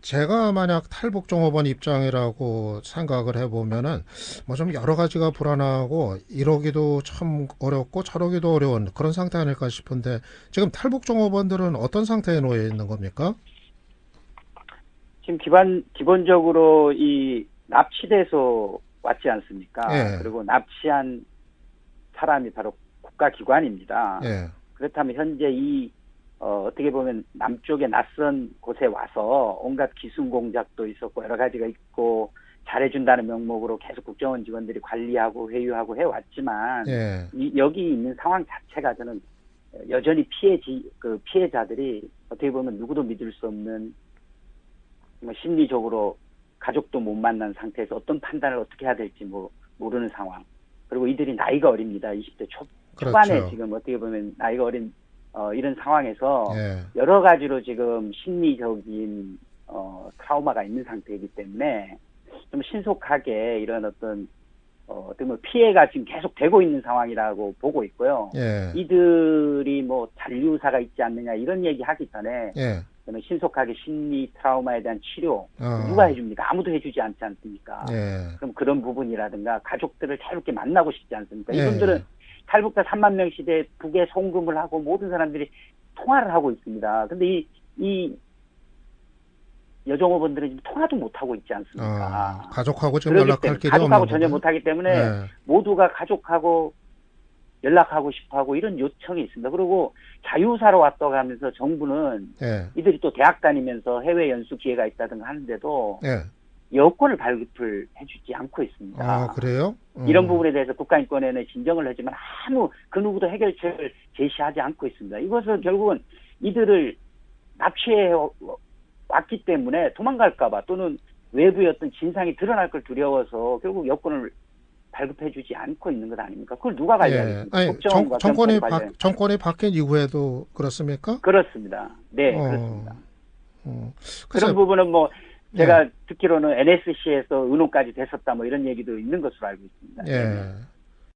제가 만약 탈북 종업원 입장이라고 생각을 해보면은 뭐 좀 여러 가지가 불안하고 이러기도 참 어렵고 저러기도 어려운 그런 상태 아닐까 싶은데 지금 탈북 종업원들은 어떤 상태에 놓여 있는 겁니까? 지금 기반 기본적으로 이 납치돼서 왔지 않습니까? 예. 그리고 납치한 사람이 바로 국가기관입니다. 예, 그렇다면 현재 이 어, 어떻게 보면 남쪽의 낯선 곳에 와서 온갖 기순 공작도 있었고 여러 가지가 있고 잘해준다는 명목으로 계속 국정원 직원들이 관리하고 회유하고 해왔지만 예, 이, 여기 있는 상황 자체가 저는 여전히 피해지 그 피해자들이 어떻게 보면 누구도 믿을 수 없는 뭐 심리적으로 가족도 못 만난 상태에서 어떤 판단을 어떻게 해야 될지 뭐 모르는 상황. 그리고 이들이 나이가 어립니다. 20대 초, 초반에 그렇죠. 지금 어떻게 보면 나이가 어린 어, 이런 상황에서 예, 여러 가지로 지금 심리적인 어, 트라우마가 있는 상태이기 때문에 좀 신속하게 이런 어떤 어, 어떻게 보면 피해가 지금 계속 되고 있는 상황이라고 보고 있고요. 예, 이들이 뭐 잔류사가 있지 않느냐 이런 얘기 하기 전에 예. 저는 신속하게 심리 트라우마에 대한 치료 어, 누가 해줍니까? 아무도 해주지 않지 않습니까? 예, 그럼 그런 부분이라든가 가족들을 자유롭게 만나고 싶지 않습니까? 예. 이분들은 탈북자 3만 명 시대에 북에 송금을 하고 모든 사람들이 통화를 하고 있습니다. 근데 이, 이 여정호분들은 지금 통화도 못하고 있지 않습니까? 어, 가족하고 지금 연락할 길이 가족하고 전혀 거군요. 못하기 때문에 예, 모두가 가족하고 연락하고 싶어하고 이런 요청이 있습니다. 그리고 자유사로 왔다고 하면서 정부는 예, 이들이 또 대학 다니면서 해외 연수 기회가 있다든가 하는데도 예. 여권을 발급을 해주지 않고 있습니다. 아, 그래요? 음. 이런 부분에 대해서 국가인권위원회 진정을 하지만 아무 그 누구도 해결책을 제시하지 않고 있습니다. 이것은 결국은 이들을 납치해 왔기 때문에 도망갈까봐 또는 외부의 어떤 진상이 드러날 걸 두려워서 결국 여권을 발급해주지 않고 있는 것 아닙니까? 그걸 누가 예. 관리하겠습니까? 아니, 정, 정권이 바, 정권이 바뀐 이후에도 그렇습니까? 그렇습니다. 네, 어, 그렇습니다. 음. 그런 부분은 뭐 제가 듣기로는 NSC에서 의논까지 됐었다 뭐 이런 얘기도 있는 것으로 알고 있습니다. 네. 예.